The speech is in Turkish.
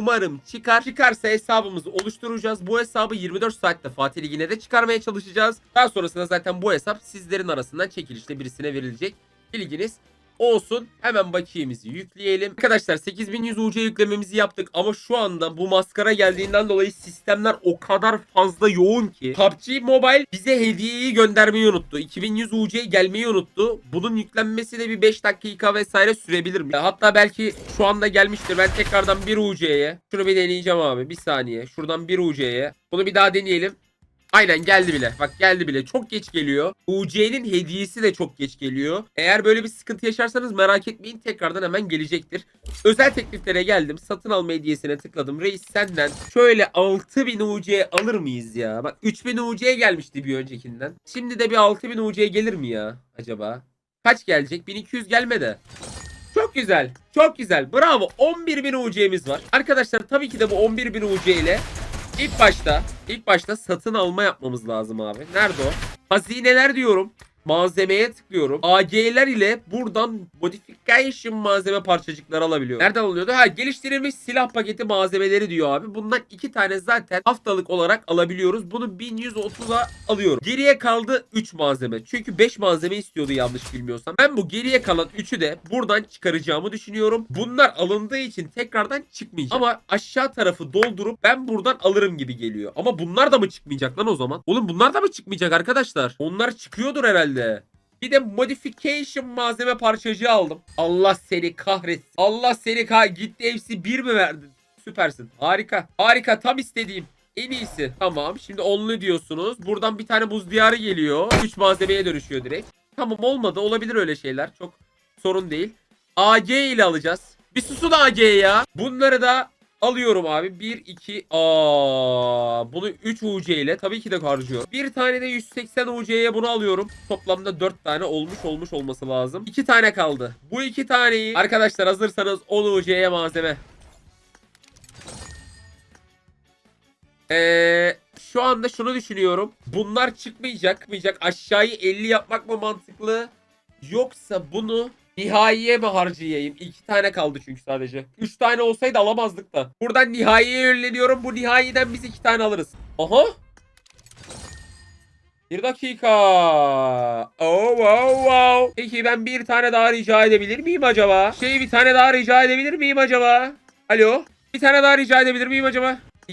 Umarım çıkar. Çıkarsa hesabımızı oluşturacağız. Bu hesabı 24 saatte Fatih Ligi'ne de çıkarmaya çalışacağız. Daha sonrasında zaten bu hesap sizlerin arasından çekilişle birisine verilecek. Bilginiz olsun. Hemen bakiyemizi yükleyelim. Arkadaşlar 8100 UC yüklememizi yaptık ama şu anda bu maskara geldiğinden dolayı sistemler o kadar fazla yoğun ki PUBG Mobile bize hediyeyi göndermeyi unuttu. 2100 UC gelmeyi unuttu. Bunun yüklenmesi de bir 5 dakika vesaire sürebilir mi? Hatta belki şu anda gelmiştir. Ben tekrardan bir UC'ye şunu bir deneyeceğim abi. Bir saniye. Şuradan bir UC'ye. Bunu bir daha deneyelim. Aynen geldi bile. Bak geldi bile. Çok geç geliyor. UC'nin hediyesi de çok geç geliyor. Eğer böyle bir sıkıntı yaşarsanız merak etmeyin. Tekrardan hemen gelecektir. Özel tekliflere geldim. Satın alma hediyesine tıkladım. Reis senden şöyle 6000 UC alır mıyız ya? Bak 3000 UC gelmişti bir öncekinden. Şimdi de bir 6000 UC gelir mi ya acaba? Kaç gelecek? 1200 gelmedi. Çok güzel. Çok güzel. Bravo. 11.000 UC'miz var. Arkadaşlar tabii ki de bu 11.000 UC ile ilk başta ilk başta satın alma yapmamız lazım abi. Nerede o? Hazineler diyorum. Malzemeye tıklıyorum. AG'ler ile buradan modification malzeme parçacıkları alabiliyorum. Nereden alınıyordu? Ha geliştirilmiş silah paketi malzemeleri diyor abi. Bundan iki tane zaten haftalık olarak alabiliyoruz. Bunu 1130'a alıyorum. Geriye kaldı 3 malzeme. Çünkü 5 malzeme istiyordu yanlış bilmiyorsam. Ben bu geriye kalan 3'ü de buradan çıkaracağımı düşünüyorum. Bunlar alındığı için tekrardan çıkmayacak. Ama aşağı tarafı doldurup ben buradan alırım gibi geliyor. Ama bunlar da mı çıkmayacak lan o zaman? Oğlum bunlar da mı çıkmayacak arkadaşlar? Onlar çıkıyordur herhalde. Bir de modification malzeme parçacığı aldım. Allah seni kahretsin. Allah seni kah gitti hepsi bir mi verdin? Süpersin. Harika. Harika tam istediğim. En iyisi. Tamam. Şimdi onlu diyorsunuz. Buradan bir tane buz diyarı geliyor. 3 malzemeye dönüşüyor direkt. Tamam olmadı. Olabilir öyle şeyler. Çok sorun değil. AG ile alacağız. Bir susun AG ya. Bunları da alıyorum abi. 1 2 aa bunu 3 UC ile tabii ki de harcıyorum. Bir tane de 180 UC'ye bunu alıyorum. Toplamda 4 tane olmuş olmuş olması lazım. 2 tane kaldı. Bu 2 taneyi arkadaşlar hazırsanız 10 UC'ye malzeme. Eee şu anda şunu düşünüyorum. Bunlar çıkmayacak. Çıkmayacak. Aşağıyı 50 yapmak mı mantıklı? Yoksa bunu nihaiye mi harcayayım? İki tane kaldı çünkü sadece. Üç tane olsaydı alamazdık da. Buradan nihaiye yönleniyorum. Bu nihayiden biz iki tane alırız. Aha. Bir dakika. Oh wow wow. Peki ben bir tane daha rica edebilir miyim acaba? Şey bir tane daha rica edebilir miyim acaba? Alo. Bir tane daha rica edebilir miyim acaba?